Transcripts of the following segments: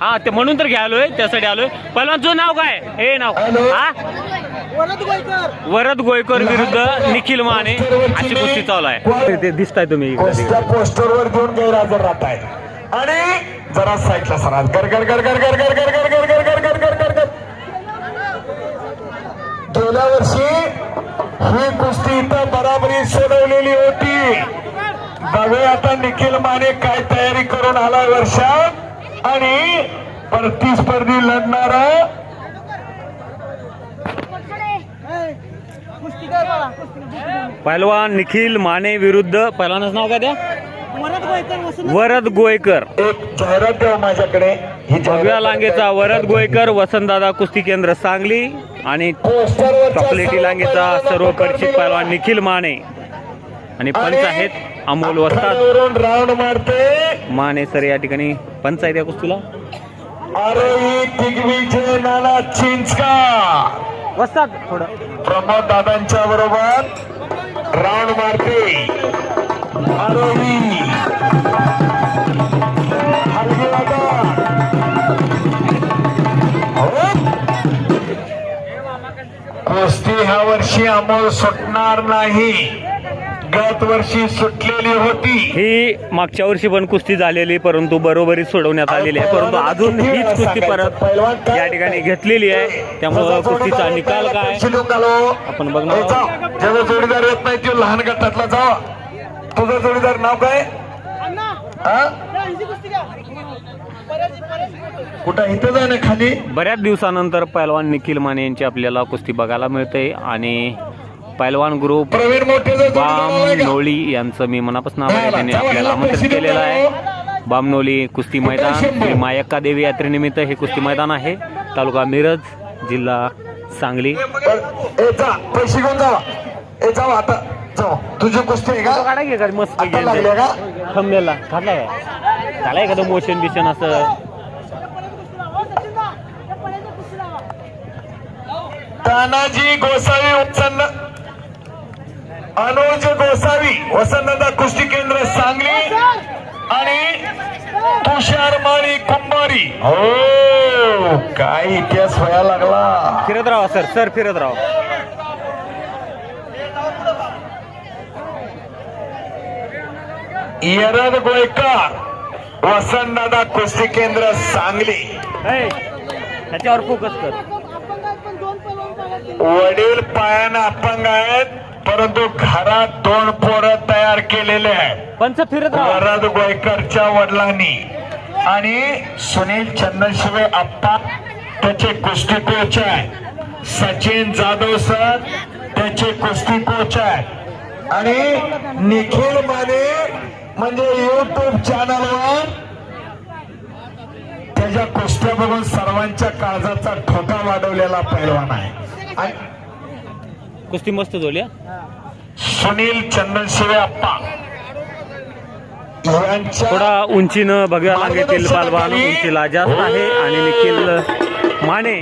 हा ते म्हणून तर घ्यालोय त्यासाठी आलोय पहिलवानचं नाव काय हे नाव हा वरद गोयकर विरुद्ध निखिल माने अशी कुस्ती चालू आहे ते दिसताय तुम्ही. पोस्टर पोस्टरवर घेऊन गैरहजर राहत आहे आणि जरा साईडला सरा गर गर गर गर गर गर गर गर गर गर गर गर गर गर गर गेल्या वर्षी ही कुस्ती इथं बराबरी सोडवलेली होती बघूया आता निखिल माने काय तयारी करून आला वर्षात आणि प्रतिस्पर्धी लढणारा पहिलवान निखिल माने विरुद्ध पहिलवानाचं नाव काय द्या वरद गोयकर एक जाहिरात द्या माझ्याकडे. ही भव्या लांगेचा वरद गोयकर वसंतदादा कुस्ती केंद्र सांगली आणि चॉकलेटी लांगेचा सर्व परिचित पहिलवान निखिल माने. आणि पंच आहेत अमोल वस्ताद. आखाड्यावरून राऊंड मारते. माने सर या ठिकाणी पंच आहेत या कुस्तीला. दिग्विजय नाना चिंचका. वस्ताद थोडं. प्रमोद दादांच्या बरोबर राऊंड मारते. हो. कुस्ती ह्या वर्षी अमोल सुटणार नाही. गत वर्षी सुटलेली होती. ही मागच्या वर्षी पण कुस्ती झालेली परंतु बरोबरी सोडवण्यात आलेली आहे. परंतु अजून हीच कुस्ती परत या ठिकाणी घेतलेली आहे. त्यामुळं कुस्तीचा निकाल काय? आपण बघणार. ज्याचा जोडीदार येत नाही तो लहान गटातला जावा तुझं जोडीदार नाव काय? हा? कुठं? इथं ना खाली. बऱ्याच दिवसानंतर पैलवान निखिल माने यांची आपल्याला कुस्ती बघायला मिळते आणि पैलवान ग्रुप बामनोळी यांचं मी मनापासून आभार त्यांनी आपल्याला आमंत्रित केलेलं आहे. बामनोली कुस्ती मैदान मायक्का देवी यात्रेनिमित्त हे कुस्ती मैदान आहे. तालुका मिरज जिल्हा सांगली. तुझी कुस्ती का? मोशन बिशन असं? तानाजी गोसावी उपचन्न अनुज गोसावी वसंतदा कुस्ती केंद्र सांगली आणि तुषार माळी कुंभारी. हो काय इतिहास व्हायला लागला. फिरत राहा सर सर फिरत राहा यरद गोयकर वसंतदादा कुस्ती केंद्र सांगली. ए, ह्याच्यावर फोकस कर. वडील पायानं अपंग आहेत. परंतु घरात दोन पोरं तयार केलेले आहेत. पंच फिरत वरद गोयकरच्या वडिलांनी. आणि सुनील चंदनशिवे आप्पा त्याचे कुस्ती कोच आहे सचिन जाधव सर त्याचे कुस्ती कोच आहे आणि निखिल माने म्हणजे युट्यूब चॅनलवर त्याच्या कुस्त्या बघून सर्वांच्या काळजाचा ठोका वाढवलेला पैलवान आहे. आणि कुस्ती मस्त हा. सुनील चंदनशिवे आप्पा. यांच्या थोडा उंचीनं भगव्या लांगेतील पालवान. उंचीला जास्त आहे आणि निखिल माने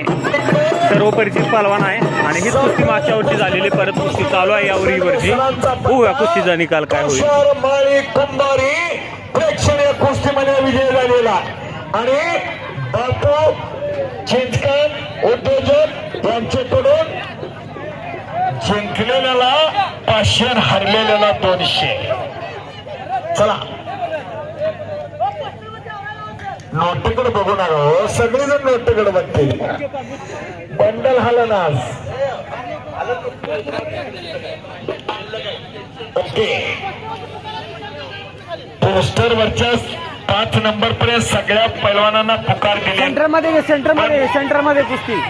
सर्व परिचित पालवान आहे. आणि हीच कुस्ती मागच्या वर्षी झालेली. परत कुस्ती चालू आहे या वर्षी बघूया कुस्तीचा निकाल काय होईल. प्रेक्षणीय कुस्तीमध्ये विजय झालेला. आणि बापू चिंचकर उद्योजक यांच्याकडून जिंकलेल्याला पाचशे हरलेल्याला दोनशे. चला. नोटेकडे बघू नका सगळेजण नोटेकडे बघतील. बंडल हलन आज. ओके. पोस्टर वरच्या पाच नंबर पर्यंत सगळ्या पैलवानांना पुकार दिली. सेंटरमध्ये सेंटरमध्ये सेंटरमध्ये कुस्ती.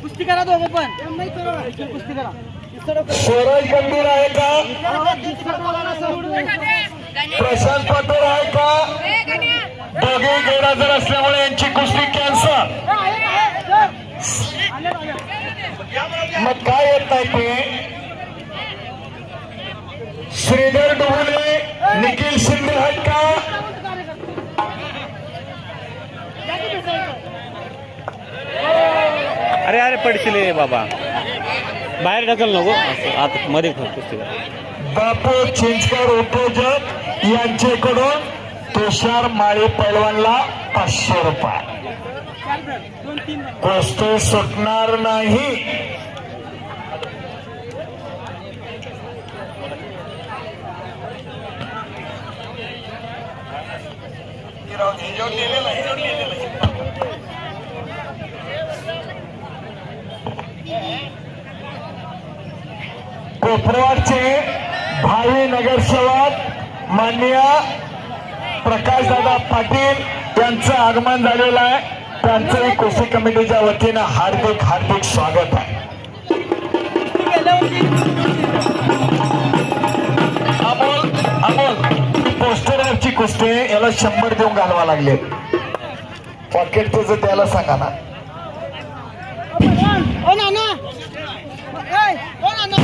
कुस्ती करा दोघं पण कुस्ती करा स्वराज गंभीर आहे का प्रशांत पाटील आहे का? दोघे गैरहजर असल्यामुळे यांची कुस्ती कॅन्सल मग काय येत नाही ते? श्रीधर डुबुले पडशील रे बाबा. बाहेर ढकल नको. आत मध्ये बापू चिंचकर उद्योजक यांच्याकडून तुषार माळी पैलवानला पाचशे रुपये. कुस्ती सुटणार नाही. कोपरवाडचे भावी नगरसेवक माननीय प्रकाशदादा पाटील यांचं आगमन झालेलं आहे. त्यांचंही कृषी कमिटीच्या वतीनं हार्दिक हार्दिक स्वागत आहे. अमोल अमोल पोस्टरवरची कुस्ती याला शंभर देऊन घालवा लागले. पॉकेट त्याचं त्याला सांगा ना ओ नाना ए ओ नाना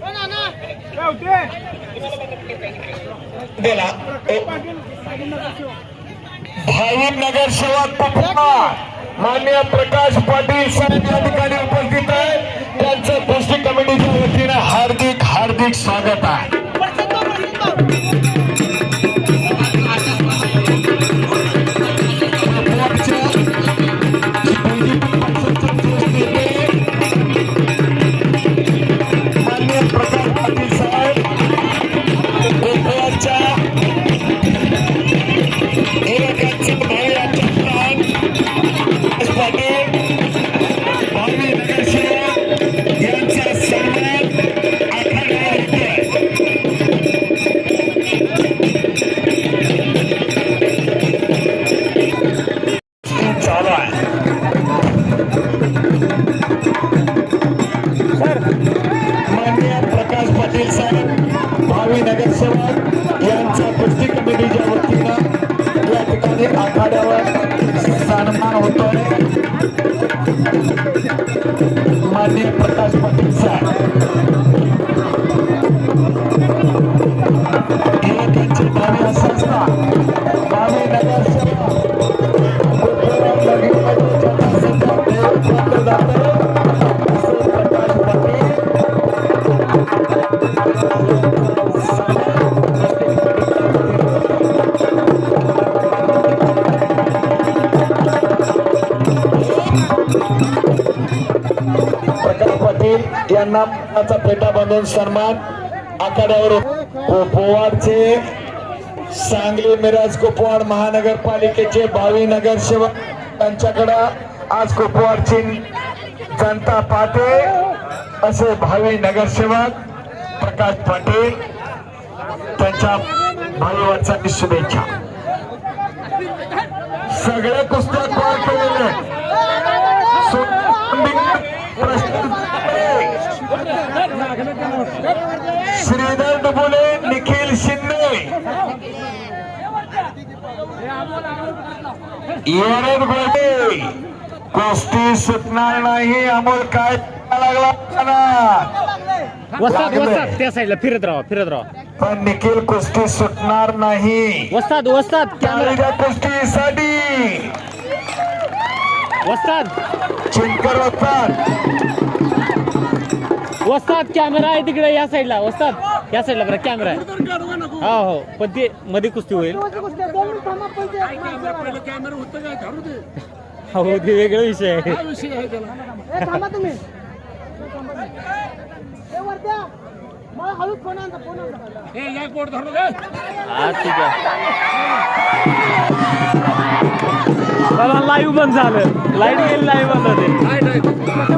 ओ नाना दिला भावी मान्य प्रकाश पाटील साहेब या ठिकाणी उपस्थित आहे. त्यांचं कुस्ती कमिटीच्या वतीनं हार्दिक हार्दिक स्वागत आहे. त्यांना यांना पेटा बांधून सन्मान आखाड्यावर कुपवाडचे सांगली मिराज कुपवाड महानगरपालिकेचे भावी नगरसेवक त्यांच्याकडं आज कुपवाडची जनता पाहते. असे भावी नगरसेवक प्रकाश पाटील त्यांच्या भावी वाटचाली शुभेच्छा. सगळ्या पुस्तक पार केलेल्या श्रीधर डुबुले निखिल शिंदे. येरद गोटे. कुस्ती सुटणार नाही अमोल काय वस्ताद वस्ताद त्या साईडला फिरत राहा फिरत राहा. पण निखिल कुस्ती सुटणार नाही. वस्ताद वस्ताद कॅमेरा कुस्तीसाठी. वस्ताद. चिंकर होतात वस्ताद कॅमेरा आहे तिकडे या साईडला वस्ताद या साईडला बरं कॅमेरा आहे. हा हो. पण ते मध्ये कुस्ती होईल. हो ते वेगळा विषय आहे. हा लाईव्ह बंद झालं. लाइट गेली लाईव्ह बंद होते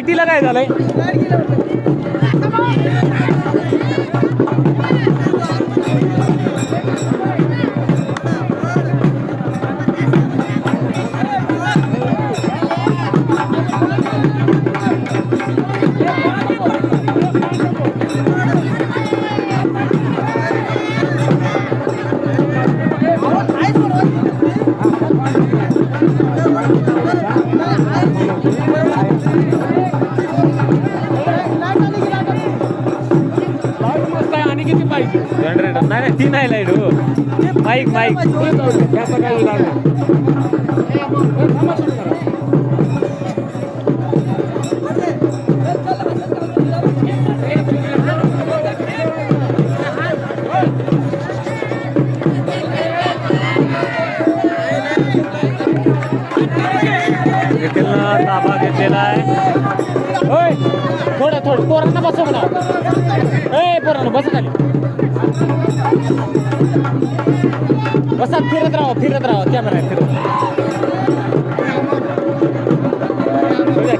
लायटीला काय झालंय Thank you. ती नाही लाइट हो फिरत राहा फिरत राहा कॅमेरा फिरत ठेवू द्या,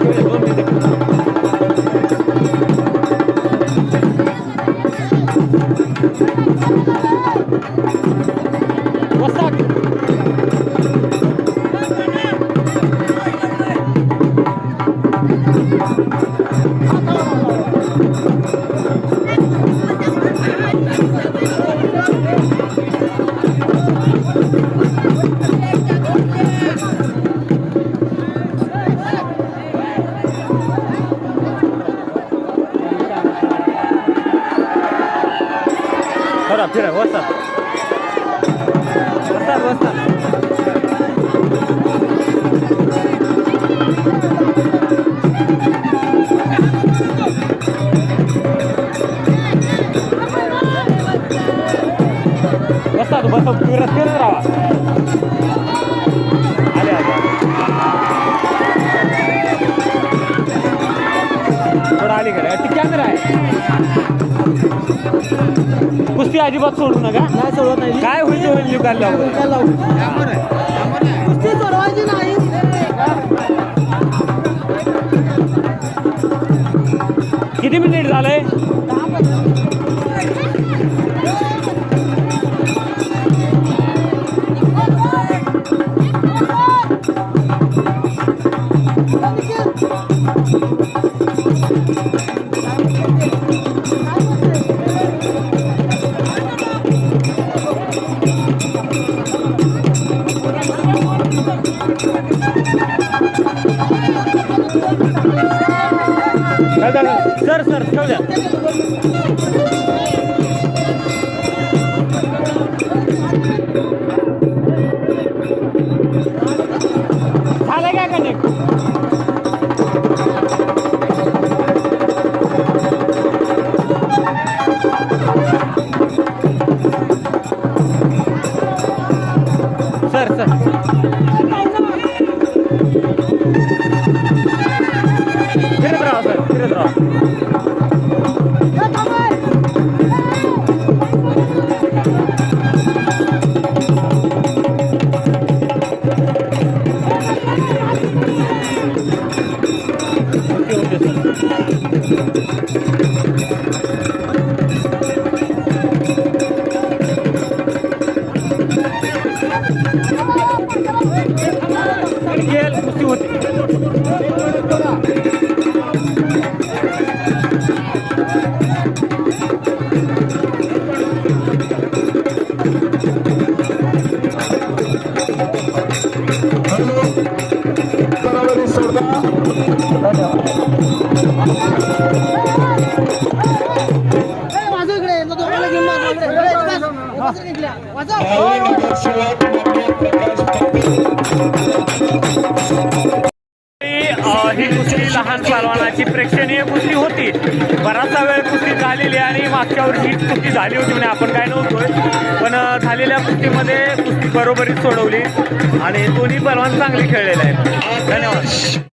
अजिबात सोडू नका. काय सोडत नाही. काय होईल ते होईल निकाल कुस्ती सोडवायची नाही. किती मिनिट झालंय? सर सर ठेव द्या. झालं काय कनेक्ट सर सर. ही कुस्ती लहान पालवानाची प्रेक्षणीय कुस्ती होती. बराचसा वेळ कुस्ती झालेली आणि मागच्या वर्षी कुस्ती झाली होती म्हणजे आपण काय नव्हतोय. पण झालेल्या कुस्तीमध्ये कुस्ती बरोबरीच सोडवली आणि दोन्ही पलवान चांगले खेळलेले आहेत. धन्यवाद.